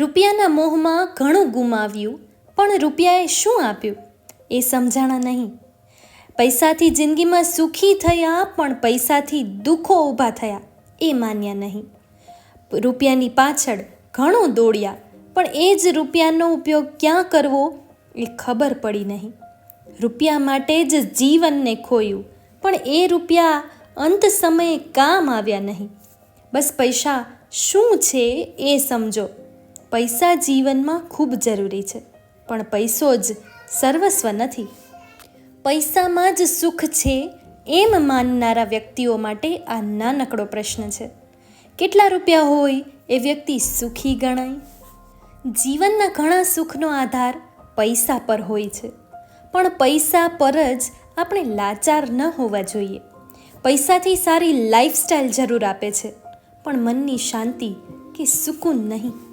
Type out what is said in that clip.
રૂપિયાના મોહમાં ઘણું ગુમાવ્યું, પણ રૂપિયાએ શું આપ્યું? એ સમજાણા નહીં. પૈસાથી જિંદગીમાં સુખી થયા, પણ પૈસાથી દુઃખો ઊભા થયા, એ માન્યા નહીં. રૂપિયાની પાછળ ઘણું દોડ્યા, પણ એ જ રૂપિયાનો ઉપયોગ ક્યાં કરવો એ ખબર પડી નહીં. રૂપિયા માટે જ જીવનને ખોયું, પણ એ રૂપિયા અંત સમયે કામ આવ્યા નહીં. બસ પૈસા શું છે એ સમજો. પૈસા જીવનમાં ખૂબ જરૂરી છે, પણ પૈસો જ સર્વસ્વ નથી. પૈસામાં જ સુખ છે એમ માનનારા વ્યક્તિઓ માટે આ નાનકડો પ્રશ્ન છે. કેટલા રૂપિયા હોય એ વ્યક્તિ સુખી ગણાય? જીવનના ઘણા સુખનો આધાર પૈસા પર હોય છે, પણ પૈસા પર જ આપણે લાચાર ન હોવા જોઈએ. પૈસાથી સારી લાઈફસ્ટાઈલ જરૂર આપે છે, પણ મનની શાંતિ કે સુકૂન નહીં.